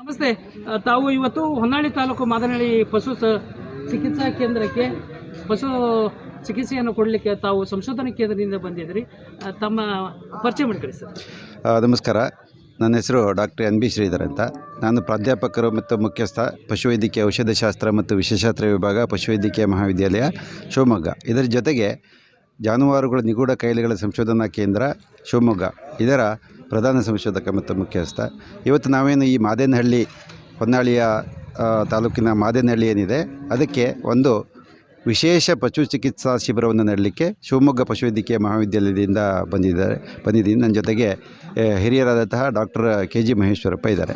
ನಮಸ್ತೆ. ತಾವು ಇವತ್ತು ಹೊನ್ನಾಳಿ ತಾಲೂಕು ಮಾದನಹಳ್ಳಿ ಪಶು ಚಿಕಿತ್ಸಾ ಕೇಂದ್ರಕ್ಕೆ ಪಶು ಚಿಕಿತ್ಸೆಯನ್ನು ಕೊಡಲಿಕ್ಕೆ ತಾವು ಸಂಶೋಧನಾ ಕೇಂದ್ರದಿಂದ ಬಂದಿದ್ರಿ ತಮ್ಮ ಪರಿಚಯ ಮಾಡಿಕೊಳ್ಳಿ ಸರ್. ನಮಸ್ಕಾರ. ನನ್ನ ಹೆಸರು ಡಾಕ್ಟರ್ ಎನ್ ಬಿ ಶ್ರೀಧರ್ ಅಂತ. ನಾನು ಪ್ರಾಧ್ಯಾಪಕರು ಮತ್ತು ಮುಖ್ಯಸ್ಥ ಪಶುವೈದ್ಯಕೀಯ ಔಷಧಶಾಸ್ತ್ರ ಮತ್ತು ವಿಶೇಷಾಸ್ತ್ರ ವಿಭಾಗ ಪಶುವೈದ್ಯಕೀಯ ಮಹಾವಿದ್ಯಾಲಯ ಶಿವಮೊಗ್ಗ. ಇದರ ಜೊತೆಗೆ ಜಾನುವಾರುಗಳ ನಿಗೂಢ ಕಾಯಿಲೆಗಳ ಸಂಶೋಧನಾ ಕೇಂದ್ರ ಶಿವಮೊಗ್ಗ. ಇದರ ಪ್ರಧಾನ ಸಂಶೋಧಕ ಮತ್ತು ಮುಖ್ಯಸ್ಥ. ಇವತ್ತು ನಾವೇನು ಈ ಮಾದೇನಹಳ್ಳಿ ಹೊನ್ನಾಳಿಯ ತಾಲೂಕಿನ ಮಾದೇನಹಳ್ಳಿ ಏನಿದೆ, ಅದಕ್ಕೆ ಒಂದು ವಿಶೇಷ ಪಶು ಚಿಕಿತ್ಸಾ ಶಿಬಿರವನ್ನು ನಡಲಿಕ್ಕೆ ಶಿವಮೊಗ್ಗ ಪಶುವೈದ್ಯಕೀಯ ಮಹಾವಿದ್ಯಾಲಯದಿಂದ ಬಂದಿದ್ದಾರೆ, ಬಂದಿದ್ದೀನಿ. ನನ್ನ ಜೊತೆಗೆ ಹಿರಿಯರಾದಂತಹ ಡಾಕ್ಟರ್ ಕೆ ಜಿ ಮಹೇಶ್ವರಪ್ಪ ಇದ್ದಾರೆ.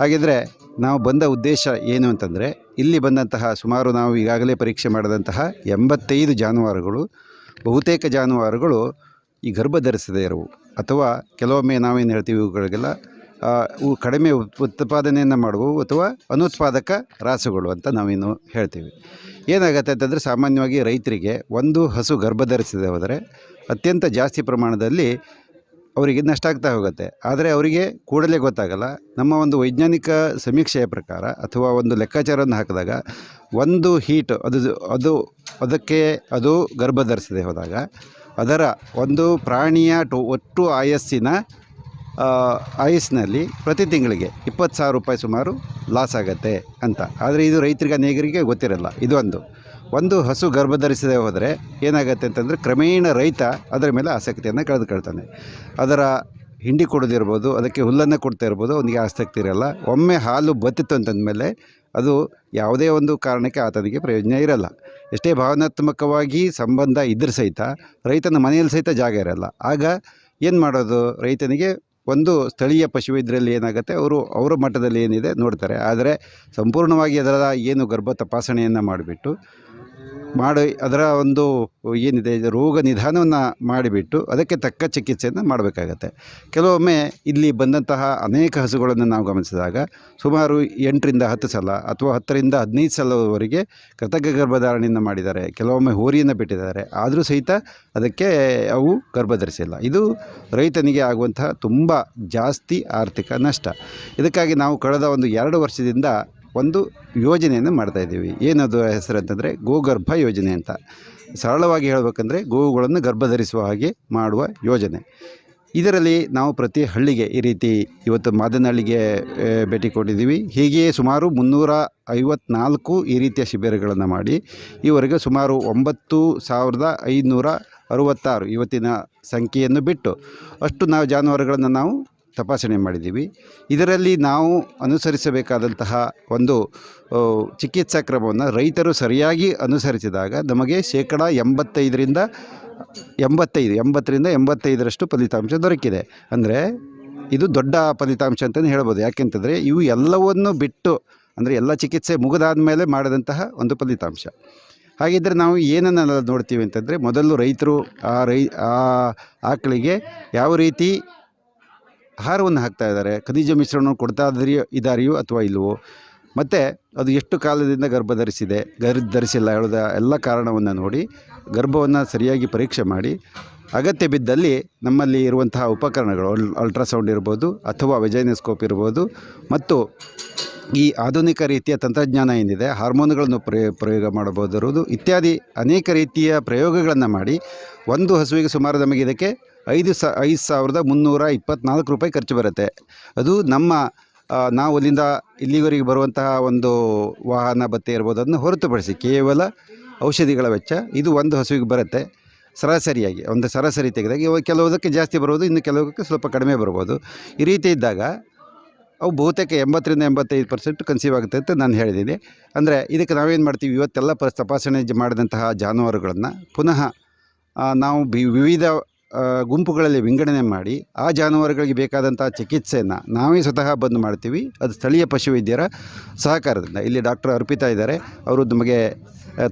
ಹಾಗಿದ್ದರೆ ನಾವು ಬಂದ ಉದ್ದೇಶ ಏನು ಅಂತಂದರೆ, ಇಲ್ಲಿ ಬಂದಂತಹ ಸುಮಾರು ನಾವು ಈಗಾಗಲೇ ಪರೀಕ್ಷೆ ಮಾಡಿದಂತಹ ಎಂಬತ್ತೈದು ಜಾನುವಾರುಗಳು, ಬಹುತೇಕ ಜಾನುವಾರುಗಳು ಈ ಗರ್ಭ ಧರಿಸದೇ ಇರುವು. ಅಥವಾ ಕೆಲವೊಮ್ಮೆ ನಾವೇನು ಹೇಳ್ತೀವಿ ಇವುಗಳಿಗೆಲ್ಲ ಕಡಿಮೆ ಉತ್- ಉತ್ಪಾದನೆಯನ್ನು ಮಾಡುವವು ಅಥವಾ ಅನುತ್ಪಾದಕ ರಾಸುಗಳು ಅಂತ ನಾವೇನು ಹೇಳ್ತೀವಿ. ಏನಾಗುತ್ತೆ ಅಂತಂದರೆ ಸಾಮಾನ್ಯವಾಗಿ ರೈತರಿಗೆ ಒಂದು ಹಸು ಗರ್ಭ ಧರಿಸದೆ ಹೋದರೆ ಅತ್ಯಂತ ಜಾಸ್ತಿ ಪ್ರಮಾಣದಲ್ಲಿ ಅವರಿಗೆ ನಷ್ಟ ಆಗ್ತಾ ಹೋಗುತ್ತೆ. ಆದರೆ ಅವರಿಗೆ ಕೂಡಲೇ ಗೊತ್ತಾಗಲ್ಲ. ನಮ್ಮ ಒಂದು ವೈಜ್ಞಾನಿಕ ಸಮೀಕ್ಷೆಯ ಪ್ರಕಾರ ಅಥವಾ ಒಂದು ಲೆಕ್ಕಾಚಾರವನ್ನು ಹಾಕಿದಾಗ ಒಂದು ಹೀಟ್ ಅದು ಅದು ಅದಕ್ಕೆ ಅದು ಗರ್ಭ ಧರಿಸದೆ ಹೋದಾಗ ಅದರ ಒಂದು ಪ್ರಾಣಿಯ ಟು ಒಟ್ಟು ಆಯಸ್ಸಿನ ಆಯಸ್ಸಿನಲ್ಲಿ ಪ್ರತಿ ತಿಂಗಳಿಗೆ ಇಪ್ಪತ್ತು ಸಾವಿರ ರೂಪಾಯಿ ಸುಮಾರು ಲಾಸ್ ಆಗುತ್ತೆ ಅಂತ. ಆದರೆ ಇದು ರೈತರಿಗೆ ಅನೇಕರಿಗೆ ಗೊತ್ತಿರಲ್ಲ. ಇದು ಒಂದು. ಒಂದು ಹಸು ಗರ್ಭಧರಿಸದೆ ಹೋದರೆ ಏನಾಗುತ್ತೆ ಅಂತಂದರೆ ಕ್ರಮೇಣ ರೈತ ಅದರ ಮೇಲೆ ಆಸಕ್ತಿಯನ್ನು ಕಳೆದುಕೊಳ್ತಾನೆ. ಅದರ ಹಿಂಡಿ ಕೊಡೋದಿರ್ಬೋದು, ಅದಕ್ಕೆ ಹುಲ್ಲನ್ನು ಕೊಡ್ತಾ ಇರ್ಬೋದು, ಅವನಿಗೆ ಆಸಕ್ತಿ ಇರಲ್ಲ. ಒಮ್ಮೆ ಹಾಲು ಬತ್ತಿತ್ತು ಅಂತಂದಮೇಲೆ ಅದು ಯಾವುದೇ ಒಂದು ಕಾರಣಕ್ಕೆ ಆತನಿಗೆ ಪ್ರಯೋಜನ ಇರಲ್ಲ. ಎಷ್ಟೇ ಭಾವನಾತ್ಮಕವಾಗಿ ಸಂಬಂಧ ಇದ್ದರೂ ಸಹಿತ ರೈತನ ಮನೆಯಲ್ಲಿ ಸಹಿತ ಜಾಗ ಇರಲ್ಲ. ಆಗ ಏನು ಮಾಡೋದು? ರೈತನಿಗೆ ಒಂದು ಸ್ಥಳೀಯ ಪಶುವೈದ್ಯರಲ್ಲಿ ಏನಾಗುತ್ತೆ? ಅವರು ಅವರ ಮಟ್ಟದಲ್ಲಿ ಏನಿದೆ ನೋಡ್ತಾರೆ. ಆದರೆ ಸಂಪೂರ್ಣವಾಗಿ ಅದರ ಏನು ಗರ್ಭ ತಪಾಸಣೆಯನ್ನು ಮಾಡಿಬಿಟ್ಟು ಮಾಡಿ, ಅದರ ಒಂದು ಏನಿದೆ ರೋಗ ನಿಧಾನವನ್ನು ಮಾಡಿಬಿಟ್ಟು ಅದಕ್ಕೆ ತಕ್ಕ ಚಿಕಿತ್ಸೆಯನ್ನು ಮಾಡಬೇಕಾಗತ್ತೆ. ಕೆಲವೊಮ್ಮೆ ಇಲ್ಲಿ ಬಂದಂತಹ ಅನೇಕ ಹಸುಗಳನ್ನು ನಾವು ಗಮನಿಸಿದಾಗ ಸುಮಾರು ಎಂಟರಿಂದ ಹತ್ತು ಸಲ ಅಥವಾ ಹತ್ತರಿಂದ ಹದಿನೈದು ಸಲವರೆಗೆ ಕೃತಕ ಗರ್ಭಧಾರಣೆಯನ್ನು ಮಾಡಿದ್ದಾರೆ. ಕೆಲವೊಮ್ಮೆ ಹೋರಿಯನ್ನು ಬಿಟ್ಟಿದ್ದಾರೆ. ಆದರೂ ಸಹಿತ ಅದಕ್ಕೆ ಅವು ಗರ್ಭಧರಿಸಿಲ್ಲ. ಇದು ರೈತನಿಗೆ ಆಗುವಂತಹ ತುಂಬ ಜಾಸ್ತಿ ಆರ್ಥಿಕ ನಷ್ಟ. ಇದಕ್ಕಾಗಿ ನಾವು ಕಳೆದ ಒಂದು ಎರಡು ವರ್ಷದಿಂದ ಒಂದು ಯೋಜನೆಯನ್ನು ಮಾಡ್ತಾಯಿದ್ದೀವಿ ಏನದು ಹೆಸರು ಅಂತಂದರೆ ಗೋಗರ್ಭ ಯೋಜನೆ ಅಂತ. ಸರಳವಾಗಿ ಹೇಳಬೇಕಂದ್ರೆ ಗೋವುಗಳನ್ನು ಗರ್ಭಧರಿಸುವ ಹಾಗೆ ಮಾಡುವ ಯೋಜನೆ. ಇದರಲ್ಲಿ ನಾವು ಪ್ರತಿ ಹಳ್ಳಿಗೆ ಈ ರೀತಿ ಇವತ್ತು ಮಾದನಹಳ್ಳಿಗೆ ಭೇಟಿ ಕೊಟ್ಟಿದ್ದೀವಿ. ಹೀಗೆಯೇ ಸುಮಾರು ಮುನ್ನೂರ ಐವತ್ನಾಲ್ಕು ಈ ರೀತಿಯ ಶಿಬಿರಗಳನ್ನು ಮಾಡಿ, ಈವರೆಗೆ ಸುಮಾರು ಒಂಬತ್ತು ಸಾವಿರದ ಐದುನೂರ ಅರುವತ್ತಾರು ಇವತ್ತಿನ ಸಂಖ್ಯೆಯನ್ನು ಬಿಟ್ಟು, ಅಷ್ಟು ನಾವು ಜಾನುವಾರುಗಳನ್ನು ನಾವು ತಪಾಸಣೆ ಮಾಡಿದ್ದೀವಿ. ಇದರಲ್ಲಿ ನಾವು ಅನುಸರಿಸಬೇಕಾದಂತಹ ಒಂದು ಚಿಕಿತ್ಸಾ ಕ್ರಮವನ್ನು ರೈತರು ಸರಿಯಾಗಿ ಅನುಸರಿಸಿದಾಗ ನಮಗೆ ಶೇಕಡ ಎಂಬತ್ತೈದರಿಂದ, ಎಂಬತ್ತೈದು, ಎಂಬತ್ತರಿಂದ ಎಂಬತ್ತೈದರಷ್ಟು ಫಲಿತಾಂಶ ದೊರಕಿದೆ. ಅಂದರೆ ಇದು ದೊಡ್ಡ ಫಲಿತಾಂಶ ಅಂತಲೇ ಹೇಳ್ಬೋದು. ಯಾಕೆಂತಂದರೆ ಇವು ಎಲ್ಲವನ್ನು ಬಿಟ್ಟು, ಅಂದರೆ ಎಲ್ಲ ಚಿಕಿತ್ಸೆ ಮುಗಿದಾದ ಮೇಲೆ ಮಾಡಿದಂತಹ ಒಂದು ಫಲಿತಾಂಶ. ಹಾಗಿದ್ದರೆ ನಾವು ಏನನ್ನೆಲ್ಲ ನೋಡ್ತೀವಿ ಅಂತಂದರೆ ಮೊದಲು ರೈತರು ಆ ರೈ, ಆ ಆಕಳಿಗೆ ಯಾವ ರೀತಿ ಆಹಾರವನ್ನು ಹಾಕ್ತಾ ಇದ್ದಾರೆ. ಖನಿಜ ಮಿಶ್ರಣವನ್ನು ಕೊಡ್ತಾ ಇದ್ದಾರೆಯೋ ಇದ್ದಾರೆಯೋ ಅಥವಾ ಇಲ್ಲವೋ ಮತ್ತು ಅದು ಎಷ್ಟು ಕಾಲದಿಂದ ಗರ್ಭ ಧರಿಸಿದೆ ಗರ್ ಧರಿಸಿಲ್ಲ ಹೇಳೋದ ಎಲ್ಲ ಕಾರಣವನ್ನು ನೋಡಿ, ಗರ್ಭವನ್ನು ಸರಿಯಾಗಿ ಪರೀಕ್ಷೆ ಮಾಡಿ, ಅಗತ್ಯ ಬಿದ್ದಲ್ಲಿ ನಮ್ಮಲ್ಲಿ ಇರುವಂತಹ ಉಪಕರಣಗಳು, ಅಲ್ ಅಲ್ಟ್ರಾಸೌಂಡ್ ಇರ್ಬೋದು ಅಥವಾ ವೆಜೈನಸ್ಕೋಪ್ ಇರ್ಬೋದು ಮತ್ತು ಈ ಆಧುನಿಕ ರೀತಿಯ ತಂತ್ರಜ್ಞಾನ ಏನಿದೆ, ಹಾರ್ಮೋನ್ಗಳನ್ನು ಪ್ರಯೋ, ಪ್ರಯೋಗ ಮಾಡಬಹುದಿರುವುದು ಇತ್ಯಾದಿ ಅನೇಕ ರೀತಿಯ ಪ್ರಯೋಗಗಳನ್ನು ಮಾಡಿ, ಒಂದು ಹಸುವಿಗೆ ಸುಮಾರು ನಮಗೆ ಇದಕ್ಕೆ ಐದು ಸ, ಐದು ಸಾವಿರದ ಮುನ್ನೂರ ಇಪ್ಪತ್ತ್ನಾಲ್ಕು ರೂಪಾಯಿ ಖರ್ಚು ಬರುತ್ತೆ. ಅದು ನಮ್ಮ ನಾವು ಅಲ್ಲಿಂದ ಇಲ್ಲಿವರೆಗೆ ಬರುವಂತಹ ಒಂದು ವಾಹನ ಭತ್ತೆ ಇರ್ಬೋದು, ಅದನ್ನು ಹೊರತುಪಡಿಸಿ ಕೇವಲ ಔಷಧಿಗಳ ವೆಚ್ಚ. ಇದು ಒಂದು ಹಸುವಿಗೆ ಬರುತ್ತೆ. ಸರಾಸರಿಯಾಗಿ, ಒಂದು ಸರಾಸರಿ ತೆಗೆದಾಗ ಕೆಲವುದಕ್ಕೆ ಜಾಸ್ತಿ ಬರ್ಬೋದು ಇನ್ನು ಕೆಲವಕ್ಕೆ ಸ್ವಲ್ಪ ಕಡಿಮೆ ಬರ್ಬೋದು ಈ ರೀತಿ ಇದ್ದಾಗ, ಅವು ಬಹುತೇಕ ಎಂಬತ್ತರಿಂದ ಎಂಬತ್ತೈದು ಪರ್ಸೆಂಟ್ ಕನ್ಸೀವ್ ಆಗುತ್ತೆ ಅಂತ ನಾನು ಹೇಳಿದ್ದೀನಿ. ಅಂದರೆ ಇದಕ್ಕೆ ನಾವೇನು ಮಾಡ್ತೀವಿ, ಇವತ್ತೆಲ್ಲ ಪ ತಪಾಸಣೆ ಮಾಡಿದಂತಹ ಜಾನುವಾರುಗಳನ್ನು ಪುನಃ ನಾವು ವಿವಿಧ ಗುಂಪುಗಳಲ್ಲಿ ವಿಂಗಡಣೆ ಮಾಡಿ ಆ ಜಾನುವಾರುಗಳಿಗೆ ಬೇಕಾದಂಥ ಚಿಕಿತ್ಸೆಯನ್ನು ನಾವೇ ಸ್ವತಃ ಬಂದು ಮಾಡ್ತೀವಿ. ಅದು ಸ್ಥಳೀಯ ಪಶುವೈದ್ಯರ ಸಹಕಾರದಿಂದ. ಇಲ್ಲಿ ಡಾಕ್ಟರ್ ಅರ್ಪಿತಾ ಇದ್ದಾರೆ. ಅವರು ನಮಗೆ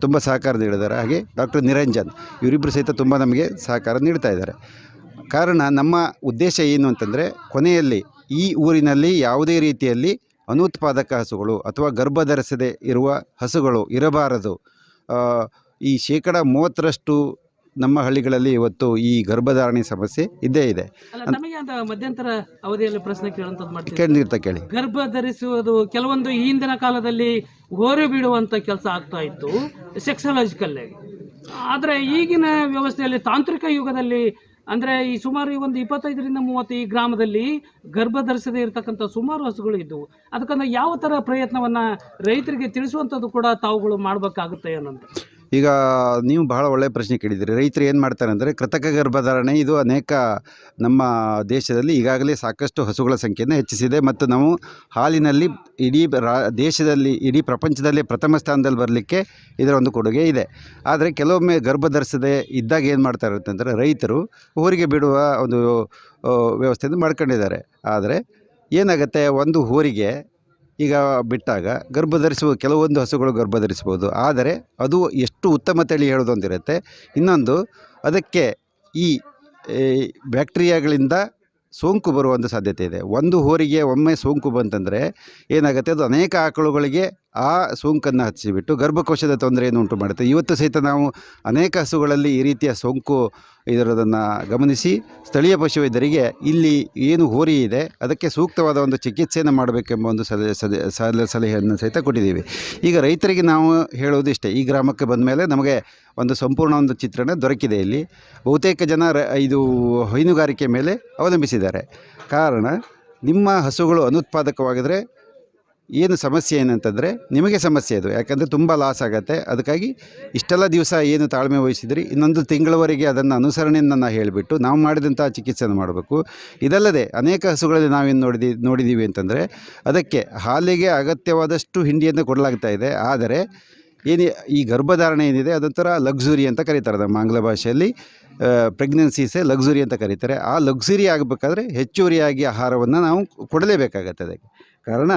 ತುಂಬ ಸಹಕಾರ ನೀಡಿದ್ದಾರೆ ಹಾಗೆ ಡಾಕ್ಟರ್ ನಿರಂಜನ್ ಇವರಿಬ್ಬರು ಸಹಿತ ತುಂಬ ನಮಗೆ ಸಹಕಾರ ನೀಡ್ತಾ ಇದ್ದಾರೆ. ಕಾರಣ ನಮ್ಮ ಉದ್ದೇಶ ಏನು ಅಂತಂದರೆ, ಕೊನೆಯಲ್ಲಿ ಈ ಊರಿನಲ್ಲಿ ಯಾವುದೇ ರೀತಿಯಲ್ಲಿ ಅನುತ್ಪಾದಕ ಹಸುಗಳು ಅಥವಾ ಗರ್ಭ ಧರಿಸದೆ ಇರುವ ಹಸುಗಳು ಇರಬಾರದು. ಈ ಶೇಕಡ ಮೂವತ್ತರಷ್ಟು ನಮ್ಮ ಹಳ್ಳಿಗಳಲ್ಲಿ ಇವತ್ತು ಈ ಗರ್ಭಧಾರಣೆ ಸಮಸ್ಯೆ ಇದ್ದೇ ಇದೆ. ಅಲ್ಲ ನಮಗೆ ಅಂತ ಮಧ್ಯಂತರ ಅವಧಿಯಲ್ಲಿ ಪ್ರಶ್ನೆ ಕೇಳುವಂಥದ್ದು ಮಾಡ್ತೀವಿ. ಕೇಳಿರ್ತಾ ಕೇಳಿ. ಗರ್ಭ ಧರಿಸುವುದು ಕೆಲವೊಂದು ಈ ಹಿಂದಿನ ಕಾಲದಲ್ಲಿ ಹೋರೆ ಬಿಡುವಂತ ಕೆಲಸ ಆಗ್ತಾ ಇತ್ತು ಸೆಕ್ಸಾಲಜಿಕಲ್ ಆದರೆ ಈಗಿನ ವ್ಯವಸ್ಥೆಯಲ್ಲಿ ತಾಂತ್ರಿಕ ಯುಗದಲ್ಲಿ ಅಂದ್ರೆ ಈ ಸುಮಾರು ಈ ಒಂದು ಇಪ್ಪತ್ತೈದರಿಂದ ಮೂವತ್ತು ಈ ಗ್ರಾಮದಲ್ಲಿ ಗರ್ಭ ಧರಿಸದೇ ಇರತಕ್ಕಂಥ ಸುಮಾರು ಹಸುಗಳು ಇದ್ದವು. ಅದಕ್ಕಂದ್ರೆ ಯಾವ ಥರ ಪ್ರಯತ್ನವನ್ನ ರೈತರಿಗೆ ತಿಳಿಸುವಂಥದ್ದು ಕೂಡ ತಾವುಗಳು ಮಾಡಬೇಕಾಗುತ್ತೆ ಅನ್ನೋದು. ಈಗ ನೀವು ಬಹಳ ಒಳ್ಳೆಯ ಪ್ರಶ್ನೆ ಕೇಳಿದ್ದೀರಿ. ರೈತರು ಏನು ಮಾಡ್ತಾರೆ ಅಂದರೆ ಕೃತಕ ಗರ್ಭಧಾರಣೆ ಇದು ಅನೇಕ ನಮ್ಮ ದೇಶದಲ್ಲಿ ಈಗಾಗಲೇ ಸಾಕಷ್ಟು ಹಸುಗಳ ಸಂಖ್ಯೆಯನ್ನು ಹೆಚ್ಚಿಸಿದೆ. ಮತ್ತು ನಾವು ಹಾಲಿನಲ್ಲಿ ಇಡೀ ರಾ, ದೇಶದಲ್ಲಿ, ಇಡೀ ಪ್ರಪಂಚದಲ್ಲೇ ಪ್ರಥಮ ಸ್ಥಾನದಲ್ಲಿ ಬರಲಿಕ್ಕೆ ಇದರ ಒಂದು ಕೊಡುಗೆ ಇದೆ. ಆದರೆ ಕೆಲವೊಮ್ಮೆ ಗರ್ಭ ಧರಿಸದೆ ಇದ್ದಾಗ ಏನು ಮಾಡ್ತಾರೆ ಅಂತಂದರೆ ರೈತರು ಊರಿಗೆ ಬಿಡುವ ಒಂದು ವ್ಯವಸ್ಥೆಯನ್ನು ಮಾಡ್ಕೊಂಡಿದ್ದಾರೆ. ಆದರೆ ಏನಾಗುತ್ತೆ, ಒಂದು ಊರಿಗೆ ಈಗ ಬಿಟ್ಟಾಗ ಗರ್ಭ ಧರಿಸುವ ಕೆಲವೊಂದು ಹಸುಗಳು ಗರ್ಭ ಧರಿಸ್ಬೋದು ಆದರೆ ಅದು ಎಷ್ಟು ಉತ್ತಮ ತಳಿ ಹೇಳೋದೊಂದಿರುತ್ತೆ ಇನ್ನೊಂದು, ಅದಕ್ಕೆ ಈ ಬ್ಯಾಕ್ಟೀರಿಯಾಗಳಿಂದ ಸೋಂಕು ಬರುವ ಸಾಧ್ಯತೆ ಇದೆ. ಒಂದು ಹೋರಿಗೆ ಒಮ್ಮೆ ಸೋಂಕು ಬಂತಂದರೆ ಏನಾಗುತ್ತೆ? ಅದು ಅನೇಕ ಆಕಳುಗಳಿಗೆ ಆ ಸೋಂಕನ್ನು ಹಚ್ಚಿಬಿಟ್ಟು ಗರ್ಭಕೋಶದ ತೊಂದರೆಯನ್ನು ಉಂಟು ಮಾಡುತ್ತೆ. ಇವತ್ತು ಸಹಿತ ನಾವು ಅನೇಕ ಹಸುಗಳಲ್ಲಿ ಈ ರೀತಿಯ ಸೋಂಕು ಇದರದನ್ನು ಗಮನಿಸಿ ಸ್ಥಳೀಯ ಪಶುವೈದ್ಯರಿಗೆ ಇಲ್ಲಿ ಏನು ಹೋರಿ ಇದೆ, ಅದಕ್ಕೆ ಸೂಕ್ತವಾದ ಒಂದು ಚಿಕಿತ್ಸೆಯನ್ನು ಮಾಡಬೇಕೆಂಬ ಒಂದು ಸಲಹೆ ಸಲಹೆ, ಸಲ, ಸಲಹೆಯನ್ನು ಸಹಿತ ಕೊಟ್ಟಿದ್ದೀವಿ. ಈಗ ರೈತರಿಗೆ ನಾವು ಹೇಳೋದಿಷ್ಟೇ ಈ ಗ್ರಾಮಕ್ಕೆ ಬಂದ ಮೇಲೆ ನಮಗೆ ಒಂದು ಸಂಪೂರ್ಣ ಒಂದು ಚಿತ್ರಣ ದೊರಕಿದೆ ಇಲ್ಲಿ. ಬಹುತೇಕ ಜನ ಇದು ಹೈನುಗಾರಿಕೆ ಮೇಲೆ ಅವಲಂಬಿಸಿದ್ದಾರೆ. ಕಾರಣ, ನಿಮ್ಮ ಹಸುಗಳು ಅನುತ್ಪಾದಕವಾಗಿದ್ದರೆ ಏನು ಸಮಸ್ಯೆ ಏನಂತಂದರೆ ನಿಮಗೆ ಸಮಸ್ಯೆ ಅದು. ಯಾಕಂದರೆ ತುಂಬ ಲಾಸ್ ಆಗುತ್ತೆ. ಅದಕ್ಕಾಗಿ ಇಷ್ಟೆಲ್ಲ ದಿವಸ ಏನು ತಾಳ್ಮೆ ವಹಿಸಿದ್ರಿ? ಇನ್ನೊಂದು ತಿಂಗಳವರೆಗೆ ಅದನ್ನು ಅನುಸರಣೆಯನ್ನು ನಾನು ಹೇಳಿಬಿಟ್ಟು ನಾವು ಮಾಡಿದಂಥ ಚಿಕಿತ್ಸೆಯನ್ನು ಮಾಡಬೇಕು. ಇದಲ್ಲದೆ ಅನೇಕ ಹಸುಗಳಲ್ಲಿ ನಾವೇನು ನೋಡಿದಿ ನೋಡಿದ್ದೀವಿ ಅಂತಂದರೆ ಅದಕ್ಕೆ ಹಾಲಿಗೆ ಅಗತ್ಯವಾದಷ್ಟು ಹಿಂಡಿಯನ್ನು ಕೊಡಲಾಗ್ತಾ ಇದೆ. ಆದರೆ ಏನು, ಈ ಗರ್ಭಧಾರಣೆ ಏನಿದೆ ಅದೊಂಥರ ಲಕ್ಸುರಿ ಅಂತ ಕರೀತಾರೆ ನಮ್ಮ ಆಂಗ್ಲ ಭಾಷೆಯಲ್ಲಿ. ಪ್ರೆಗ್ನೆನ್ಸೀಸೇ ಲಕ್ಸುರಿ ಅಂತ ಕರೀತಾರೆ. ಆ ಲಕ್ಸುರಿ ಆಗಬೇಕಾದ್ರೆ ಹೆಚ್ಚುವರಿಯಾಗಿ ಆಹಾರವನ್ನು ನಾವು ಕೊಡಲೇಬೇಕಾಗತ್ತೆ ಅದಕ್ಕೆ. ಕಾರಣ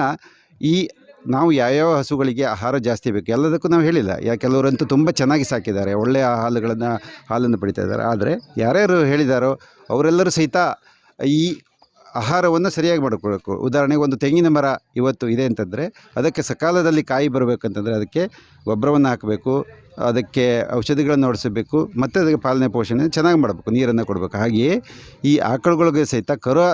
ಈ ನಾವು ಯಾವ್ಯಾವ ಹಸುಗಳಿಗೆ ಆಹಾರ ಜಾಸ್ತಿ ಬೇಕು, ಎಲ್ಲದಕ್ಕೂ ನಾವು ಹೇಳಿಲ್ಲ. ಯಾ ಕೆಲವರಂತೂ ತುಂಬ ಚೆನ್ನಾಗಿ ಸಾಕಿದ್ದಾರೆ ಒಳ್ಳೆಯ ಹಾಲುಗಳನ್ನು, ಹಾಲನ್ನು ಪಡಿತಾ ಇದ್ದಾರೆ. ಆದರೆ ಯಾರ್ಯಾರು ಹೇಳಿದಾರೋ ಅವರೆಲ್ಲರೂ ಸಹಿತ ಈ ಆಹಾರವನ್ನು ಸರಿಯಾಗಿ ಮಾಡಿಕೊಳ್ಬೇಕು. ಉದಾಹರಣೆಗೆ ಒಂದು ತೆಂಗಿನ ಮರ ಇವತ್ತು ಇದೆ ಅಂತಂದರೆ, ಅದಕ್ಕೆ ಸಕಾಲದಲ್ಲಿ ಕಾಯಿ ಬರಬೇಕಂತಂದರೆ ಅದಕ್ಕೆ ಗೊಬ್ಬರವನ್ನು ಹಾಕಬೇಕು, ಅದಕ್ಕೆ ಔಷಧಿಗಳನ್ನು ಹೊಡಿಸಬೇಕು, ಮತ್ತು ಅದಕ್ಕೆ ಪಾಲನೆ ಪೋಷಣೆ ಚೆನ್ನಾಗಿ ಮಾಡಬೇಕು, ನೀರನ್ನು ಕೊಡಬೇಕು. ಹಾಗೆಯೇ ಈ ಆಕಳುಗಳಿಗೆ ಸಹಿತ ಕರು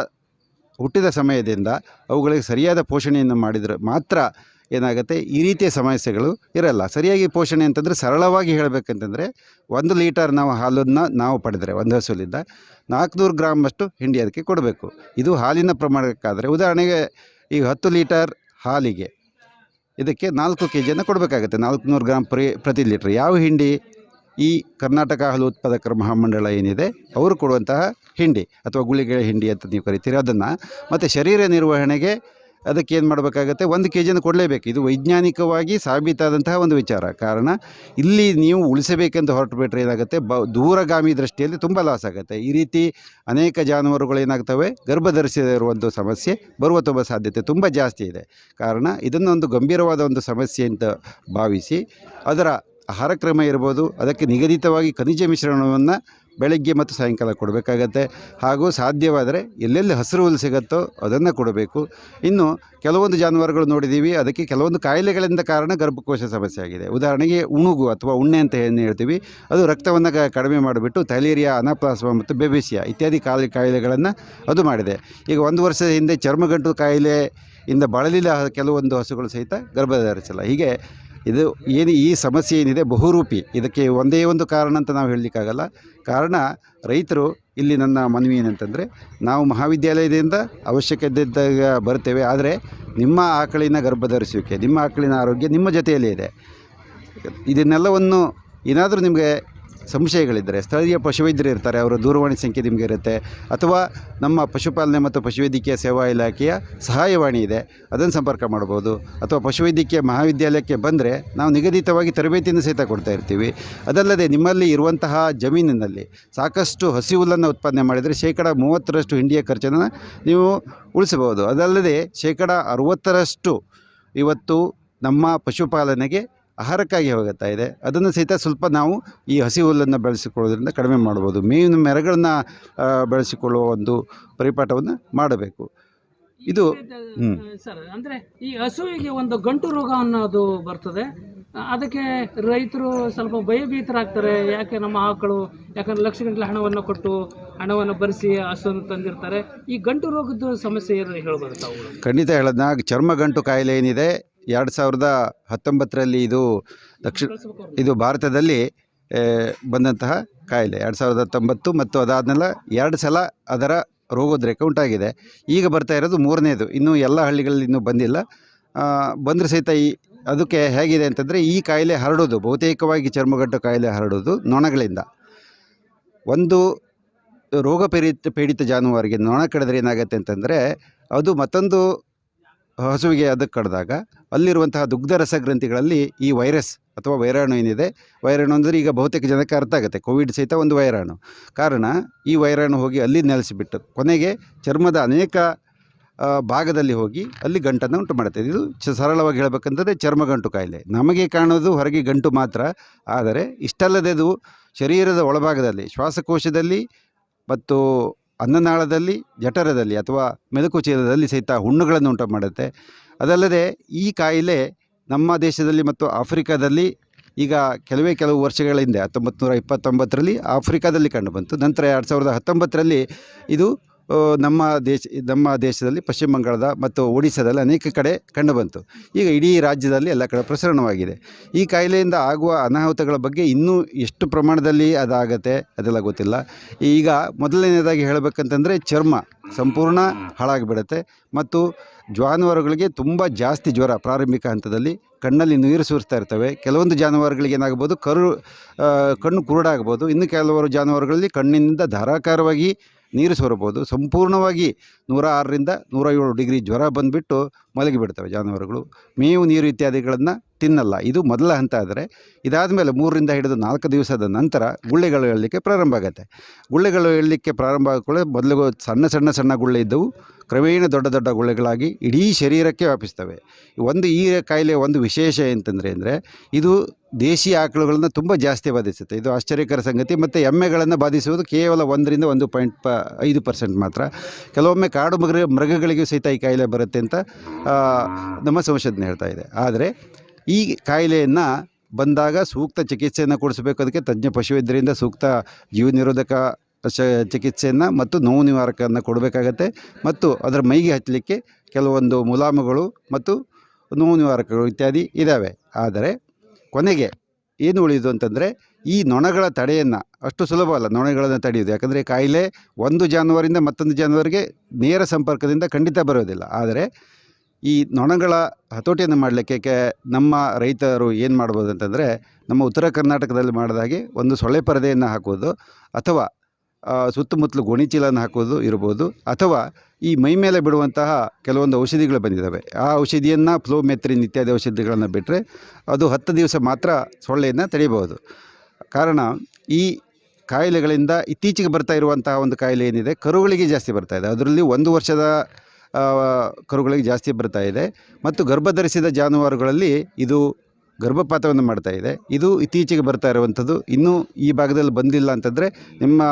ಹುಟ್ಟಿದ ಸಮಯದಿಂದ ಅವುಗಳಿಗೆ ಸರಿಯಾದ ಪೋಷಣೆಯನ್ನು ಮಾಡಿದರೆ ಮಾತ್ರ ಏನಾಗುತ್ತೆ? ಈ ರೀತಿಯ ಸಮಸ್ಯೆಗಳು ಇರಲ್ಲ. ಸರಿಯಾಗಿ ಪೋಷಣೆ ಅಂತಂದರೆ ಸರಳವಾಗಿ ಹೇಳಬೇಕಂತಂದರೆ ಒಂದು ಲೀಟರ್ ನಾವು ಹಾಲನ್ನು ನಾವು ಪಡೆದರೆ ಒಂದು ಹಸುಲಿಂದ ನಾಲ್ಕುನೂರು ಗ್ರಾಮಷ್ಟು ಹಿಂಡಿ ಅದಕ್ಕೆ ಕೊಡಬೇಕು. ಇದು ಹಾಲಿನ ಪ್ರಮಾಣಕ್ಕಾದರೆ ಉದಾಹರಣೆಗೆ ಈಗ ಹತ್ತು ಲೀಟರ್ ಹಾಲಿಗೆ ಇದಕ್ಕೆ ನಾಲ್ಕು ಕೆ ಜಿಯನ್ನು ಕೊಡಬೇಕಾಗುತ್ತೆ. ನಾಲ್ಕುನೂರು ಗ್ರಾಮ್ ಪ್ರತಿ ಪ್ರತಿ ಲೀಟ್ರ್. ಯಾವ ಹಿಂಡಿ? ಈ ಕರ್ನಾಟಕ ಹಾಲು ಉತ್ಪಾದಕರ ಮಹಾಮಂಡಳ ಏನಿದೆ, ಅವರು ಕೊಡುವಂತಹ ಹಿಂಡಿ ಅಥವಾ ಗುಳಿಗೆ ಹಿಂಡಿ ಅಂತ ನೀವು ಕರಿತೀರಿ, ಅದನ್ನು ಮತ್ತು ಶರೀರ ನಿರ್ವಹಣೆಗೆ ಅದಕ್ಕೆ ಏನು ಮಾಡಬೇಕಾಗತ್ತೆ, ಒಂದು ಕೆ ಜಿಯನ್ನು ಕೊಡಲೇಬೇಕು. ಇದು ವೈಜ್ಞಾನಿಕವಾಗಿ ಸಾಬೀತಾದಂತಹ ಒಂದು ವಿಚಾರ. ಕಾರಣ, ಇಲ್ಲಿ ನೀವು ಉಳಿಸಬೇಕೆಂದು ಹೊರಟು ಬಿಟ್ಟರೆ ಏನಾಗುತ್ತೆ, ಬ, ದೂರಗಾಮಿ ದೃಷ್ಟಿಯಲ್ಲಿ ತುಂಬ ಲಾಸ್ ಆಗುತ್ತೆ. ಈ ರೀತಿ ಅನೇಕ ಜಾನುವಾರುಗಳು ಏನಾಗ್ತವೆ ಗರ್ಭ ಧರಿಸದೇ ಸಮಸ್ಯೆ ಬರುವ ತುಂಬ ಸಾಧ್ಯತೆ ತುಂಬ ಜಾಸ್ತಿ ಇದೆ. ಕಾರಣ, ಇದನ್ನೊಂದು ಗಂಭೀರವಾದ ಒಂದು ಸಮಸ್ಯೆ ಅಂತ ಭಾವಿಸಿ, ಅದರ ಆಹಾರ ಕ್ರಮ ಇರ್ಬೋದು, ಅದಕ್ಕೆ ನಿಗದಿತವಾಗಿ ಖನಿಜ ಮಿಶ್ರಣವನ್ನು ಬೆಳಗ್ಗೆ ಮತ್ತು ಸಾಯಂಕಾಲ ಕೊಡಬೇಕಾಗತ್ತೆ. ಹಾಗೂ ಸಾಧ್ಯವಾದರೆ ಎಲ್ಲೆಲ್ಲಿ ಹಸಿರು ಹುಲ್ಲು ಸಿಗುತ್ತೋ ಅದನ್ನು ಕೊಡಬೇಕು. ಇನ್ನು ಕೆಲವೊಂದು ಜಾನುವಾರುಗಳು ನೋಡಿದ್ದೀವಿ, ಅದಕ್ಕೆ ಕೆಲವೊಂದು ಕಾಯಿಲೆಗಳಿಂದ ಕಾರಣ ಗರ್ಭಕೋಶ ಸಮಸ್ಯೆ ಆಗಿದೆ. ಉದಾಹರಣೆಗೆ ಉಣುಗು ಅಥವಾ ಉಣ್ಣೆ ಅಂತ ಏನು ಹೇಳ್ತೀವಿ, ಅದು ರಕ್ತವನ್ನು ಕಡಿಮೆ ಮಾಡಿಬಿಟ್ಟು ಥೈಲೇರಿಯಾ ಅನಾಪ್ಲಾಸ್ಮ ಮತ್ತು ಬೆಬಿಸಿಯಾ ಇತ್ಯಾದಿ ಕಾಲಿ ಕಾಯಿಲೆಗಳನ್ನು ಅದು ಮಾಡಿದೆ. ಈಗ ಒಂದು ವರ್ಷದ ಹಿಂದೆ ಚರ್ಮಗಂಟು ಕಾಯಿಲೆ ಇಂದ ಬಳಲಿದ ಕೆಲವೊಂದು ಹಸುಗಳು ಸಹಿತ ಗರ್ಭಧರಿಸಲ್ಲ. ಹೀಗೆ ಇದು ಏನು ಈ ಸಮಸ್ಯೆ ಏನಿದೆ ಬಹುರೂಪಿ. ಇದಕ್ಕೆ ಒಂದೇ ಒಂದು ಕಾರಣ ಅಂತ ನಾವು ಹೇಳಲಿಕ್ಕಾಗಲ್ಲ. ಕಾರಣ ರೈತರು ಇಲ್ಲಿ ನನ್ನ ಮನವಿ ಏನಂತಂದರೆ, ನಾವು ಮಹಾವಿದ್ಯಾಲಯದಿಂದ ಅವಶ್ಯಕತೆ ಇದ್ದಾಗ ಬರ್ತೇವೆ. ಆದರೆ ನಿಮ್ಮ ಆಕಳಿನ ಗರ್ಭಧರಿಸುವಿಕೆ, ನಿಮ್ಮ ಆಕಳಿನ ಆರೋಗ್ಯ ನಿಮ್ಮ ಜೊತೆಯಲ್ಲೇ ಇದೆ. ಇದನ್ನೆಲ್ಲವನ್ನು ಏನಾದರೂ ನಿಮಗೆ ಸಂಶಯಗಳಿದ್ದರೆ, ಸ್ಥಳೀಯ ಪಶುವೈದ್ಯರು ಇರ್ತಾರೆ, ಅವರ ದೂರವಾಣಿ ಸಂಖ್ಯೆ ನಿಮಗೆ ಇರುತ್ತೆ, ಅಥವಾ ನಮ್ಮ ಪಶುಪಾಲನೆ ಮತ್ತು ಪಶುವೈದ್ಯಕೀಯ ಸೇವಾ ಇಲಾಖೆಯ ಸಹಾಯವಾಣಿ ಇದೆ, ಅದನ್ನು ಸಂಪರ್ಕ ಮಾಡ್ಬೋದು. ಅಥವಾ ಪಶುವೈದ್ಯಕೀಯ ಮಹಾವಿದ್ಯಾಲಯಕ್ಕೆ ಬಂದರೆ, ನಾವು ನಿಗದಿತವಾಗಿ ತರಬೇತಿಯನ್ನು ಸಹಿತ ಕೊಡ್ತಾ ಇರ್ತೀವಿ. ಅದಲ್ಲದೆ ನಿಮ್ಮಲ್ಲಿ ಇರುವಂತಹ ಜಮೀನಿನಲ್ಲಿ ಸಾಕಷ್ಟು ಹಸಿ ಹುಲ್ಲನ್ನು ಉತ್ಪಾದನೆ ಮಾಡಿದರೆ, ಶೇಕಡ ಮೂವತ್ತರಷ್ಟು ಹಿಂಡಿಯ ಖರ್ಚನ್ನು ನೀವು ಉಳಿಸಬಹುದು. ಅದಲ್ಲದೆ ಶೇಕಡ ಅರುವತ್ತರಷ್ಟು ಇವತ್ತು ನಮ್ಮ ಪಶುಪಾಲನೆಗೆ ಆಹಾರಕ್ಕಾಗಿ ಹೋಗುತ್ತಾ ಇದೆ. ಅದನ್ನು ಸಹಿತ ಸ್ವಲ್ಪ ನಾವು ಈ ಹಸಿ ಹುಲ್ಲನ್ನು ಬೆಳೆಸಿಕೊಳ್ಳೋದ್ರಿಂದ ಕಡಿಮೆ ಮಾಡ್ಬೋದು. ಮೇವಿನ ಮೆರಗಳನ್ನ ಬೆಳೆಸಿಕೊಳ್ಳುವ ಒಂದು ಪರಿಪಾಠವನ್ನು ಮಾಡಬೇಕು. ಇದು. ಸರ್ ಅಂದ್ರೆ ಈ ಹಸುವಿಗೆ ಒಂದು ಗಂಟು ರೋಗ ಅನ್ನೋದು ಬರ್ತದೆ. ಅದಕ್ಕೆ ರೈತರು ಸ್ವಲ್ಪ ಭಯಭೀತರಾಗ್ತಾರೆ. ಯಾಕೆ ನಮ್ಮ ಆಕಳು ಯಾಕಂದ್ರೆ ಲಕ್ಷ ಗಂಟಲೆ ಹಣವನ್ನು ಕೊಟ್ಟು ಹಣವನ್ನು ಬರೆಸಿ ಹಸುವನ್ನು ತಂದಿರ್ತಾರೆ. ಈ ಗಂಟು ರೋಗದ ಸಮಸ್ಯೆ ಏನು ಹೇಳ್ಬೋದು ಖಂಡಿತ ಖಂಡಿತ ಚರ್ಮ ಗಂಟು ಕಾಯಿಲೆ ಏನಿದೆ ಎರಡು ಸಾವಿರದ ಹತ್ತೊಂಬತ್ತರಲ್ಲಿ ಇದು ದಕ್ಷಿಣ ಇದು ಭಾರತದಲ್ಲಿ ಬಂದಂತಹ ಕಾಯಿಲೆ. ಎರಡು ಸಾವಿರದ ಹತ್ತೊಂಬತ್ತು ಮತ್ತು ಅದಾದ್ಮೇಲೆ ಎರಡು ಸಲ ಅದರ ರೋಗೋದ್ರೇಕ ಉಂಟಾಗಿದೆ. ಈಗ ಬರ್ತಾ ಇರೋದು ಮೂರನೇದು. ಇನ್ನೂ ಎಲ್ಲ ಹಳ್ಳಿಗಳಲ್ಲಿ ಇನ್ನೂ ಬಂದಿಲ್ಲ. ಬಂದರೆ ಸಹಿತ ಈ, ಅದಕ್ಕೆ ಹೇಗಿದೆ ಅಂತಂದರೆ ಈ ಕಾಯಿಲೆ ಹರಡೋದು ಬಹುತೇಕವಾಗಿ ಚರ್ಮಗಂಟು ಕಾಯಿಲೆ ಹರಡೋದು ನೊಣಗಳಿಂದ. ಒಂದು ರೋಗ ಪೀಡಿತ ಪೀಡಿತ ಜಾನುವಾರಿಗೆ ನೊಣ ಕಡಿದ್ರೆ ಏನಾಗುತ್ತೆ ಅಂತಂದರೆ ಅದು ಮತ್ತೊಂದು ಹಸುವಿಗೆ ಅದಕ್ಕೆ ಕಡಿದಾಗ ಅಲ್ಲಿರುವಂತಹ ದುಗ್ಧ ರಸಗ್ರಂಥಿಗಳಲ್ಲಿ ಈ ವೈರಸ್ ಅಥವಾ ವೈರಾಣು ಏನಿದೆ, ವೈರಾಣು ಅಂದರೆ ಈಗ ಬಹುತೇಕ ಜನಕ್ಕೆ ಅರ್ಥ ಆಗುತ್ತೆ, ಕೋವಿಡ್ ಸಹಿತ ಒಂದು ವೈರಾಣು. ಕಾರಣ ಈ ವೈರಾಣು ಹೋಗಿ ಅಲ್ಲಿ ನೆಲೆಸಿಬಿಟ್ಟು, ಕೊನೆಗೆ ಚರ್ಮದ ಅನೇಕ ಭಾಗದಲ್ಲಿ ಹೋಗಿ ಅಲ್ಲಿ ಗಂಟನ್ನು ಉಂಟು ಮಾಡುತ್ತೆ ಇದು ಸರಳವಾಗಿ ಹೇಳಬೇಕಂತಂದರೆ ಚರ್ಮಗಂಟು ಕಾಯಿಲೆ. ನಮಗೆ ಕಾಣೋದು ಹೊರಗೆ ಗಂಟು ಮಾತ್ರ, ಆದರೆ ಇಷ್ಟಲ್ಲದೆ ಅದು ಶರೀರದ ಒಳಭಾಗದಲ್ಲಿ, ಶ್ವಾಸಕೋಶದಲ್ಲಿ ಮತ್ತು ಅನ್ನನಾಳದಲ್ಲಿ, ಜಠರದಲ್ಲಿ ಅಥವಾ ಮೆದುಕು ಚೀಲದಲ್ಲಿ ಸಹಿತ ಹುಣ್ಣುಗಳನ್ನು ಉಂಟು ಮಾಡುತ್ತೆ ಅದಲ್ಲದೆ ಈ ಕಾಯಿಲೆ ನಮ್ಮ ದೇಶದಲ್ಲಿ ಮತ್ತು ಆಫ್ರಿಕಾದಲ್ಲಿ ಈಗ ಕೆಲವೇ ಕೆಲವು ವರ್ಷಗಳ ಹಿಂದೆ ಹತ್ತೊಂಬತ್ತು ನೂರ ಇಪ್ಪತ್ತೊಂಬತ್ತರಲ್ಲಿ ಆಫ್ರಿಕಾದಲ್ಲಿ ಕಂಡುಬಂತು ನಂತರ ಎರಡು ಸಾವಿರದ ಹತ್ತೊಂಬತ್ತರಲ್ಲಿ ಇದು ನಮ್ಮ ದೇಶ, ನಮ್ಮ ದೇಶದಲ್ಲಿ ಪಶ್ಚಿಮ ಬಂಗಾಳದ ಮತ್ತು ಒಡಿಶಾದಲ್ಲಿ ಅನೇಕ ಕಡೆ ಕಂಡುಬಂತು ಈಗ ಇಡೀ ರಾಜ್ಯದಲ್ಲಿ ಎಲ್ಲ ಕಡೆ ಪ್ರಸರಣವಾಗಿದೆ. ಈ ಕಾಯಿಲೆಯಿಂದ ಆಗುವ ಅನಾಹುತಗಳ ಬಗ್ಗೆ ಇನ್ನೂ ಎಷ್ಟು ಪ್ರಮಾಣದಲ್ಲಿ ಅದಾಗತ್ತೆ ಅದೆಲ್ಲ ಗೊತ್ತಿಲ್ಲ. ಈಗ ಮೊದಲನೇದಾಗಿ ಹೇಳಬೇಕಂತಂದರೆ ಚರ್ಮ ಸಂಪೂರ್ಣ ಹಾಳಾಗಿಬಿಡುತ್ತೆ ಮತ್ತು ಜಾನುವಾರುಗಳಿಗೆ ತುಂಬ ಜಾಸ್ತಿ ಜ್ವರ ಪ್ರಾರಂಭಿಕ ಹಂತದಲ್ಲಿ ಕಣ್ಣಲ್ಲಿ ನೀರು ಸುರಿಸ್ತಾ ಇರ್ತವೆ. ಕೆಲವೊಂದು ಜಾನುವಾರುಗಳಿಗೆ ಏನಾಗ್ಬೋದು ಕರು ಕಣ್ಣು ಕುರುಡಾಗ್ಬೋದು. ಇನ್ನು ಕೆಲವರು ಜಾನುವಾರುಗಳಲ್ಲಿ ಕಣ್ಣಿನಿಂದ ಧಾರಾಕಾರವಾಗಿ ನೀರು ಸೋರಬಹುದು. ಸಂಪೂರ್ಣವಾಗಿ ನೂರ ಆರರಿಂದ ನೂರ ಏಳು ಡಿಗ್ರಿ ಜ್ವರ ಬಂದುಬಿಟ್ಟು ಮಲಗಿಬಿಡ್ತವೆ ಜಾನುವಾರುಗಳು. ಮೇವು, ನೀರು ಇತ್ಯಾದಿಗಳನ್ನು ತಿನ್ನಲ್ಲ. ಇದು ಮೊದಲ ಹಂತ ಆದರೆ ಇದಾದ ಮೇಲೆ ಮೂರರಿಂದ ಹಿಡಿದು ನಾಲ್ಕು ದಿವಸದ ನಂತರ ಗುಳ್ಳೆಗಳು ಹೇಳಲಿಕ್ಕೆ ಪ್ರಾರಂಭ ಆಗುತ್ತೆ. ಗುಳ್ಳೆಗಳು ಹೇಳಲಿಕ್ಕೆ ಪ್ರಾರಂಭ ಆದ ಮೊದಲಿಗೂ ಸಣ್ಣ ಸಣ್ಣ ಸಣ್ಣ ಗುಳ್ಳೆ ಇದ್ದವು. ಕ್ರಮೇಣ ದೊಡ್ಡ ದೊಡ್ಡ ಗುಳ್ಳೆಗಳಾಗಿ ಇಡೀ ಶರೀರಕ್ಕೆ ವ್ಯಾಪಿಸ್ತವೆ. ಒಂದು ಈ ಕಾಯಿಲೆ ಒಂದು ವಿಶೇಷ ಅಂತಂದರೆ ಅಂದರೆ ಇದು ದೇಶಿ ಆಕಳುಗಳನ್ನು ತುಂಬ ಜಾಸ್ತಿ ಬಾಧಿಸುತ್ತೆ. ಇದು ಆಶ್ಚರ್ಯಕರ ಸಂಗತಿ ಮತ್ತು ಎಮ್ಮೆಗಳನ್ನು ಬಾಧಿಸುವುದು ಕೇವಲ ಒಂದರಿಂದ ಒಂದು ಪಾಯಿಂಟ್ ಪ ಐದು ಪರ್ಸೆಂಟ್ ಮಾತ್ರ. ಕೆಲವೊಮ್ಮೆ ಕಾಡು ಮೃಗ ಮೃಗಗಳಿಗೂ ಸಹಿತ ಈ ಕಾಯಿಲೆ ಬರುತ್ತೆ ಅಂತ ನಮ್ಮ ಸಂಶೋಧನೆ ಹೇಳ್ತಾ ಇದೆ. ಆದರೆ ಈ ಕಾಯಿಲೆಯನ್ನು ಬಂದಾಗ ಸೂಕ್ತ ಚಿಕಿತ್ಸೆಯನ್ನು ಕೊಡಿಸಬೇಕು ಅದಕ್ಕೆ ತಜ್ಞ ಪಶುವೈದ್ಯರಿಂದ ಸೂಕ್ತ ಜೀವ ನಿರೋಧಕ ಶ, ಚಿಕಿತ್ಸೆಯನ್ನು ಮತ್ತು ನೋವು ನಿವಾರಕವನ್ನು ಕೊಡಬೇಕಾಗತ್ತೆ. ಮತ್ತು ಅದರ ಮೈಗೆ ಹಚ್ಚಲಿಕ್ಕೆ ಕೆಲವೊಂದು ಮುಲಾಮುಗಳು ಮತ್ತು ನೋವು ನಿವಾರಕಗಳು ಇತ್ಯಾದಿ ಇದ್ದಾವೆ ಆದರೆ ಕೊನೆಗೆ ಏನು ಉಳಿದು ಅಂತಂದರೆ ಈ ನೊಣಗಳ ತಡೆಯನ್ನು ಅಷ್ಟು ಸುಲಭ ಅಲ್ಲ ನೊಣಗಳನ್ನು ತಡೆಯೋದು ಯಾಕಂದರೆ ಕಾಯಿಲೆ ಒಂದು ಜಾನುವಾರಿಂದ ಮತ್ತೊಂದು ಜಾನುವಾರಿಗೆ ನೇರ ಸಂಪರ್ಕದಿಂದ ಖಂಡಿತ ಬರೋದಿಲ್ಲ. ಆದರೆ ಈ ನೊಣಗಳ ಹತೋಟಿಯನ್ನು ಮಾಡಲಿಕ್ಕೆ ನಮ್ಮ ರೈತರು ಏನು ಮಾಡ್ಬೋದು ಅಂತಂದರೆ ನಮ್ಮ ಉತ್ತರ ಕರ್ನಾಟಕದಲ್ಲಿ ಮಾಡಿದಾಗೆ ಒಂದು ಸೊಳ್ಳೆ ಪರದೆಯನ್ನು ಹಾಕೋದು ಅಥವಾ ಸುತ್ತಮುತ್ತಲು ಗೋಣಿಚೀಲನ ಹಾಕೋದು ಇರ್ಬೋದು ಅಥವಾ ಈ ಮೈ ಮೇಲೆ ಬಿಡುವಂತಹ ಕೆಲವೊಂದು ಔಷಧಿಗಳು ಬಂದಿದ್ದಾವೆ. ಆ ಔಷಧಿಯನ್ನು ಫ್ಲೋಮೆತ್ರಿನ್ ಇತ್ಯಾದಿ ಔಷಧಿಗಳನ್ನು ಬಿಟ್ಟರೆ ಅದು ಹತ್ತು ದಿವಸ ಮಾತ್ರ ಸೊಳ್ಳೆಯನ್ನು ತಡೆಯಬಹುದು ಕಾರಣ ಈ ಕಾಯಿಲೆಗಳಿಂದ ಇತ್ತೀಚೆಗೆ ಬರ್ತಾ ಇರುವಂತಹ ಒಂದು ಕಾಯಿಲೆ ಏನಿದೆ, ಕರುಗಳಿಗೆ ಜಾಸ್ತಿ ಬರ್ತಾ ಇದೆ. ಅದರಲ್ಲಿ ಒಂದು ವರ್ಷದ ಕರುಗಳಿಗೆ ಜಾಸ್ತಿ ಬರ್ತಾ ಇದೆ. ಮತ್ತು ಗರ್ಭಧರಿಸಿದ ಜಾನುವಾರುಗಳಲ್ಲಿ ಇದು ಗರ್ಭಪಾತವನ್ನು ಮಾಡ್ತಾ ಇದೆ. ಇದು ಇತ್ತೀಚೆಗೆ ಬರ್ತಾ ಇರುವಂಥದ್ದು. ಇನ್ನೂ ಈ ಭಾಗದಲ್ಲಿ ಬಂದಿಲ್ಲ ಅಂತಂದರೆ ನಿಮ್ಮ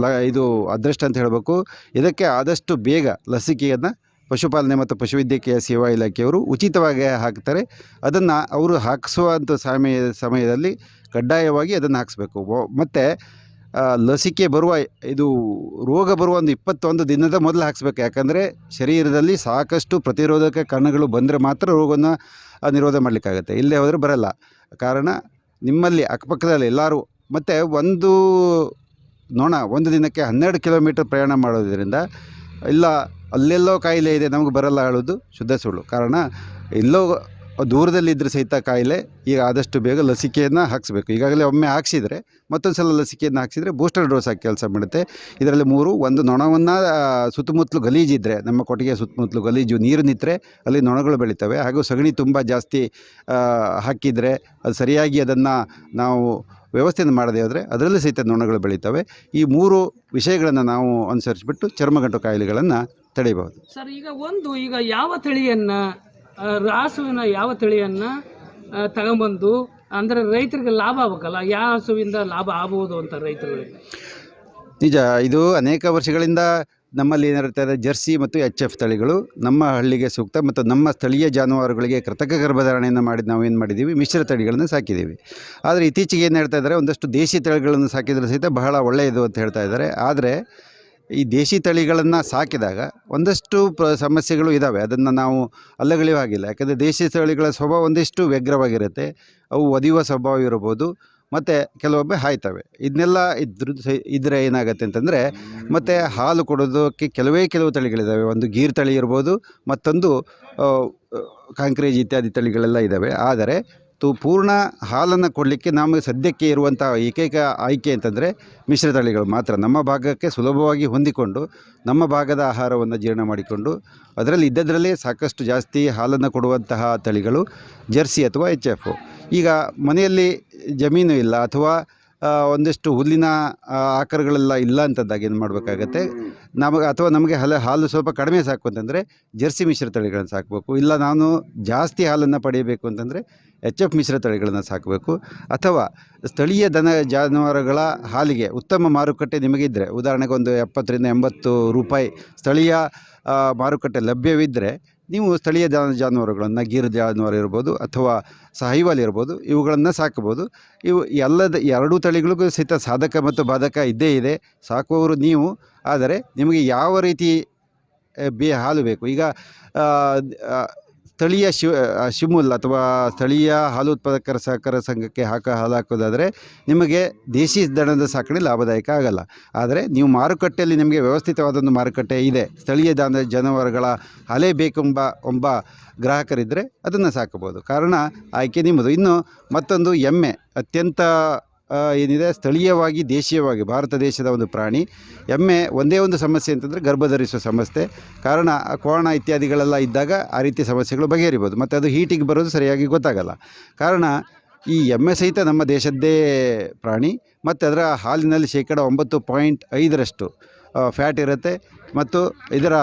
ಲ, ಇದು ಅದೃಷ್ಟ ಅಂತ ಹೇಳಬೇಕು. ಇದಕ್ಕೆ ಆದಷ್ಟು ಬೇಗ ಲಸಿಕೆಯನ್ನು ಪಶುಪಾಲನೆ ಮತ್ತು ಪಶುವೈದ್ಯಕೀಯ ಸೇವಾ ಇಲಾಖೆಯವರು ಉಚಿತವಾಗಿ ಹಾಕ್ತಾರೆ. ಅದನ್ನು ಅವರು ಹಾಕಿಸುವಂಥ ಸಮಯ, ಸಮಯದಲ್ಲಿ ಕಡ್ಡಾಯವಾಗಿ ಅದನ್ನು ಹಾಕಿಸ್ಬೇಕು. ಮತ್ತು ಲಸಿಕೆ ಬರುವ ಇದು ರೋಗ ಬರುವ ಒಂದು ಇಪ್ಪತ್ತೊಂದು ದಿನದ ಮೊದಲು ಹಾಕ್ಸ್ಬೇಕು. ಯಾಕಂದರೆ ಶರೀರದಲ್ಲಿ ಸಾಕಷ್ಟು ಪ್ರತಿರೋಧಕ ಕಣಗಳು ಬಂದರೆ ಮಾತ್ರ ರೋಗವನ್ನು ನಿರೋಧ ಮಾಡಲಿಕ್ಕಾಗತ್ತೆ. ಇಲ್ಲೇ ಹೋದರೆ ಬರಲ್ಲ. ಕಾರಣ ನಿಮ್ಮಲ್ಲಿ ಅಕ್ಕಪಕ್ಕದಲ್ಲಿ ಎಲ್ಲರೂ ಮತ್ತು ಒಂದು ನೋಣ, ಒಂದು ದಿನಕ್ಕೆ ಹನ್ನೆರಡು ಕಿಲೋಮೀಟರ್ ಪ್ರಯಾಣ ಮಾಡೋದ್ರಿಂದ ಇಲ್ಲ, ಅಲ್ಲೆಲ್ಲೋ ಕಾಯಿಲೆ ಇದೆ, ನಮಗೆ ಬರಲ್ಲ ಹೇಳೋದು ಶುದ್ಧ ಸುಳ್ಳು. ಕಾರಣ ಎಲ್ಲೋ ದೂರದಲ್ಲಿದ್ದರೆ ಸಹಿತ ಕಾಯಿಲೆ, ಈಗ ಆದಷ್ಟು ಬೇಗ ಲಸಿಕೆಯನ್ನು ಹಾಕಿಸ್ಬೇಕು. ಈಗಾಗಲೇ ಒಮ್ಮೆ ಹಾಕ್ಸಿದ್ರೆ, ಮತ್ತೊಂದು ಸಲ ಲಸಿಕೆಯನ್ನು ಹಾಕ್ಸಿದ್ರೆ ಬೂಸ್ಟರ್ ಡೋಸ್ ಹಾಕಿ ಕೆಲಸ ಮಾಡುತ್ತೆ ಇದರಲ್ಲಿ ಮೂರು, ಒಂದು ನೊಣವನ್ನು ಸುತ್ತಮುತ್ತಲು ಗಲೀಜಿದ್ದರೆ ನಮ್ಮ ಕೊಟ್ಟಿಗೆ ಸುತ್ತಮುತ್ತಲು ಗಲೀಜು ನೀರು ನಿಂತರೆ ಅಲ್ಲಿ ನೊಣಗಳು ಬೆಳಿತವೆ. ಹಾಗೂ ಸಗಣಿ ತುಂಬ ಜಾಸ್ತಿ ಹಾಕಿದರೆ ಅದು ಸರಿಯಾಗಿ ಅದನ್ನು ನಾವು ವ್ಯವಸ್ಥೆಯನ್ನು ಮಾಡದೇ ಆದರೆ ಅದರಲ್ಲೂ ಸಹಿತ ನೊಣಗಳು ಬೆಳೀತವೆ. ಈ ಮೂರು ವಿಷಯಗಳನ್ನು ನಾವು ಅನುಸರಿಸಿಬಿಟ್ಟು ಚರ್ಮಗಂಟು ಕಾಯಿಲೆಗಳನ್ನು ತಡೆಯಬಹುದು. ಸರ್, ಈಗ ಒಂದು, ಈಗ ಯಾವ ತಳಿಯನ್ನ ರಾಸುವಿನ ಯಾವ ತಳಿಯನ್ನ ತಗೊಂಬಂದು, ಅಂದ್ರೆ ರೈತರಿಗೆ ಲಾಭ ಆಗಬೇಕಲ್ಲ ಯಾವ ಹಸುವಿಂದ ಲಾಭ ಆಗ್ಬೋದು ಅಂತ ರೈತರುಗಳಿಗೆ? ನಿಜ, ಇದು ಅನೇಕ ವರ್ಷಗಳಿಂದ ನಮ್ಮಲ್ಲಿ ಏನಿರ್ತದೆ ಜರ್ಸಿ ಮತ್ತು ಎಚ್ ಎಫ್ ತಳಿಗಳು ನಮ್ಮ ಹಳ್ಳಿಗೆ ಸೂಕ್ತ ಮತ್ತು ನಮ್ಮ ಸ್ಥಳೀಯ ಜಾನುವಾರುಗಳಿಗೆ ಕೃತಕ ಗರ್ಭಧಾರಣೆಯನ್ನು ಮಾಡಿ ನಾವು ಏನು ಮಾಡಿದ್ದೀವಿ, ಮಿಶ್ರ ತಳಿಗಳನ್ನು ಸಾಕಿದ್ದೀವಿ. ಆದರೆ ಇತ್ತೀಚೆಗೆ ಏನು ಹೇಳ್ತಾ ಇದ್ದಾರೆ, ಒಂದಷ್ಟು ದೇಶಿ ತಳಿಗಳನ್ನು ಸಾಕಿದ್ರೆ ಸಹಿತ ಬಹಳ ಒಳ್ಳೆಯದು ಅಂತ ಹೇಳ್ತಾ ಇದ್ದಾರೆ. ಆದರೆ ಈ ದೇಶಿ ತಳಿಗಳನ್ನು ಸಾಕಿದಾಗ ಒಂದಷ್ಟು ಪ್ರ ಸಮಸ್ಯೆಗಳು ಇದ್ದಾವೆ ಅದನ್ನು ನಾವು ಅಲ್ಲಗಳೆಯುವ ಹಾಗಿಲ್ಲ. ಯಾಕಂದರೆ ದೇಶಿ ತಳಿಗಳ ಸ್ವಭಾವ ಒಂದಿಷ್ಟು ವ್ಯಗ್ರವಾಗಿರುತ್ತೆ. ಅವು ಒದಿಯುವ ಸ್ವಭಾವ ಇರ್ಬೋದು. ಮತ್ತು ಕೆಲವೊಮ್ಮೆ ಹಾಯ್ತವೆ. ಇದನ್ನೆಲ್ಲ ಇದ್ರ ಇದ್ರೆ ಏನಾಗುತ್ತೆ ಅಂತಂದರೆ ಮತ್ತು ಹಾಲು ಕೊಡೋದಕ್ಕೆ ಕೆಲವೇ ಕೆಲವು ತಳಿಗಳಿದ್ದಾವೆ ಒಂದು ಗೀರ್ ತಳಿ ಇರ್ಬೋದು, ಮತ್ತೊಂದು ಕಾಂಕ್ರೇಜ್ ಇತ್ಯಾದಿ ತಳಿಗಳೆಲ್ಲ ಇದ್ದಾವೆ ಆದರೆ ತು ಪೂರ್ಣ ಹಾಲನ್ನು ಕೊಡಲಿಕ್ಕೆ ನಮಗೆ ಸದ್ಯಕ್ಕೆ ಇರುವಂಥ ಏಕೈಕ ಆಯ್ಕೆ ಅಂತಂದರೆ ಮಿಶ್ರ ತಳಿಗಳು ಮಾತ್ರ. ನಮ್ಮ ಭಾಗಕ್ಕೆ ಸುಲಭವಾಗಿ ಹೊಂದಿಕೊಂಡು, ನಮ್ಮ ಭಾಗದ ಆಹಾರವನ್ನು ಜೀರ್ಣ ಮಾಡಿಕೊಂಡು, ಅದರಲ್ಲಿ ಇದ್ದದರಲ್ಲೇ ಸಾಕಷ್ಟು ಜಾಸ್ತಿ ಹಾಲನ್ನು ಕೊಡುವಂತಹ ತಳಿಗಳು ಜರ್ಸಿ ಅಥವಾ ಎಚ್ ಎಫ್ ಈಗ ಮನೆಯಲ್ಲಿ ಜಮೀನು ಇಲ್ಲ ಅಥವಾ ಒಂದಿಷ್ಟು ಹುಲ್ಲಿನ ಆಕರಗಳೆಲ್ಲ ಇಲ್ಲ ಅಂತದ್ದಾಗ ಏನು ಮಾಡಬೇಕಾಗತ್ತೆ? ನಮಗೆ ಅಥವಾ ನಮಗೆ ಹಲ, ಹಾಲು ಸ್ವಲ್ಪ ಕಡಿಮೆ ಸಾಕು ಅಂತಂದರೆ ಜರ್ಸಿ ಮಿಶ್ರ ತಳಿಗಳನ್ನು ಸಾಕಬೇಕು. ಇಲ್ಲ ನಾನು ಜಾಸ್ತಿ ಹಾಲನ್ನು ಪಡೆಯಬೇಕು ಅಂತಂದರೆ ಎಚ್ ಎಫ್ ಮಿಶ್ರ ತಳಿಗಳನ್ನು ಸಾಕಬೇಕು. ಅಥವಾ ಸ್ಥಳೀಯ ದನ ಜಾನುವಾರುಗಳ ಹಾಲಿಗೆ ಉತ್ತಮ ಮಾರುಕಟ್ಟೆ ನಿಮಗಿದ್ದರೆ ಉದಾಹರಣೆಗೆ ಒಂದು ಎಪ್ಪತ್ತರಿಂದ ಎಂಬತ್ತು ರೂಪಾಯಿ ಸ್ಥಳೀಯ ಮಾರುಕಟ್ಟೆ ಲಭ್ಯವಿದ್ದರೆ ನೀವು ಸ್ಥಳೀಯ ಜಾನ, ಜಾನುವಾರುಗಳನ್ನು ಗೀರ್ ಜಾನುವಾರು ಇರ್ಬೋದು ಅಥವಾ ಸಾಹಿವಾಲ್ ಇರ್ಬೋದು, ಇವುಗಳನ್ನು ಸಾಕಬೋದು ಇವು ಎಲ್ಲದ, ಎರಡೂ ತಳಿಗಳಿಗೂ ಸಹಿತ ಸಾಧಕ ಮತ್ತು ಬಾಧಕ ಇದ್ದೇ ಇದೆ. ಸಾಕುವವರು ನೀವು, ಆದರೆ ನಿಮಗೆ ಯಾವ ರೀತಿ ಬೇ, ಹಾಲು ಬೇಕು? ಈಗ ಸ್ಥಳೀಯ ಶಿವ ಶಿಮುಲ್ ಅಥವಾ ಸ್ಥಳೀಯ ಹಾಲು ಉತ್ಪಾದಕರ ಸಹಕಾರ ಸಂಘಕ್ಕೆ ಹಾಕ ಹಾಲು ಹಾಕೋದಾದರೆ ನಿಮಗೆ ದೇಶಿ ದನದ ಸಾಕಣೆ ಲಾಭದಾಯಕ ಆಗಲ್ಲ. ಆದರೆ ನೀವು ಮಾರುಕಟ್ಟೆಯಲ್ಲಿ ನಿಮಗೆ ವ್ಯವಸ್ಥಿತವಾದೊಂದು ಮಾರುಕಟ್ಟೆ ಇದೆ. ಸ್ಥಳೀಯ ದಾನ, ಜಾನುವಾರುಗಳ ಹಲೆ ಬೇಕೆಂಬ ಒಬ್ಬ ಗ್ರಾಹಕರಿದ್ದರೆ ಅದನ್ನು ಸಾಕಬೋದು ಕಾರಣ ಆಯ್ಕೆ ನಿಮ್ಮದು. ಇನ್ನು ಮತ್ತೊಂದು, ಎಮ್ಮೆ ಅತ್ಯಂತ ಏನಿದೆ? ಸ್ಥಳೀಯವಾಗಿ, ದೇಶೀಯವಾಗಿ, ಭಾರತ ದೇಶದ ಒಂದು ಪ್ರಾಣಿ. ಎಮ್ಮೆ ಒಂದೇ ಒಂದು ಸಮಸ್ಯೆ ಅಂತಂದರೆ ಗರ್ಭಧರಿಸುವ ಸಮಸ್ಯೆ. ಕಾರಣ, ಕೋಣ ಇತ್ಯಾದಿಗಳೆಲ್ಲ ಇದ್ದಾಗ ಆ ರೀತಿ ಸಮಸ್ಯೆಗಳು ಬಗೆಹರಿಬೋದು. ಮತ್ತು ಅದು ಹೀಟಿಗೆ ಬರೋದು ಸರಿಯಾಗಿ ಗೊತ್ತಾಗಲ್ಲ. ಕಾರಣ, ಈ ಎಮ್ಮೆ ಸಹಿತ ನಮ್ಮ ದೇಶದ್ದೇ ಪ್ರಾಣಿ. ಮತ್ತು ಅದರ ಹಾಲಿನಲ್ಲಿ ಶೇಕಡ ಒಂಬತ್ತು ಪಾಯಿಂಟ್ ಐದರಷ್ಟು ಫ್ಯಾಟ್ ಇರುತ್ತೆ. ಮತ್ತು ಇದರ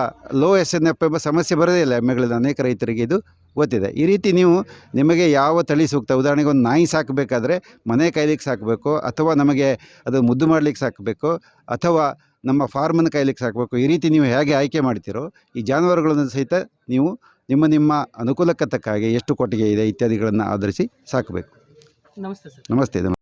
ಲೋ ಎಸ್ ಎನ್ ಎಫ್ ಎಂಬ ಸಮಸ್ಯೆ ಬರೋದೇ ಇಲ್ಲ ಎಮ್ಮೆಗಳಿಂದ ಅನೇಕ ರೈತರಿಗೆ ಇದು ಗೊತ್ತಿದೆ. ಈ ರೀತಿ ನೀವು ನಿಮಗೆ ಯಾವ ತಳಿ ಸೂಕ್ತ? ಉದಾಹರಣೆಗೆ ಒಂದು ನಾಯಿ ಸಾಕಬೇಕಾದ್ರೆ ಮನೆ ಕಾಯ್ಲಿಕ್ಕೆ ಸಾಕಬೇಕು ಅಥವಾ ನಮಗೆ ಅದು ಮುದ್ದು ಮಾಡಲಿಕ್ಕೆ ಸಾಕಬೇಕು ಅಥವಾ ನಮ್ಮ ಫಾರ್ಮನ್ನು ಕಾಯ್ಲಿಕ್ಕೆ ಸಾಕಬೇಕು. ಈ ರೀತಿ ನೀವು ಹೇಗೆ ಆಯ್ಕೆ ಮಾಡ್ತೀರೋ ಈ ಜಾನುವಾರುಗಳನ್ನು ಸಹಿತ ನೀವು ನಿಮ್ಮ ನಿಮ್ಮ ಅನುಕೂಲಕ್ಕೆ ತಕ್ಕ ಹಾಗೆ ಎಷ್ಟು ಕೊಟ್ಟಿಗೆ ಇದೆ ಇತ್ಯಾದಿಗಳನ್ನು ಆಧರಿಸಿ ಸಾಕಬೇಕು. ನಮಸ್ತೆ ಸರ್. ನಮಸ್ತೆ ನಮಸ್ತೆ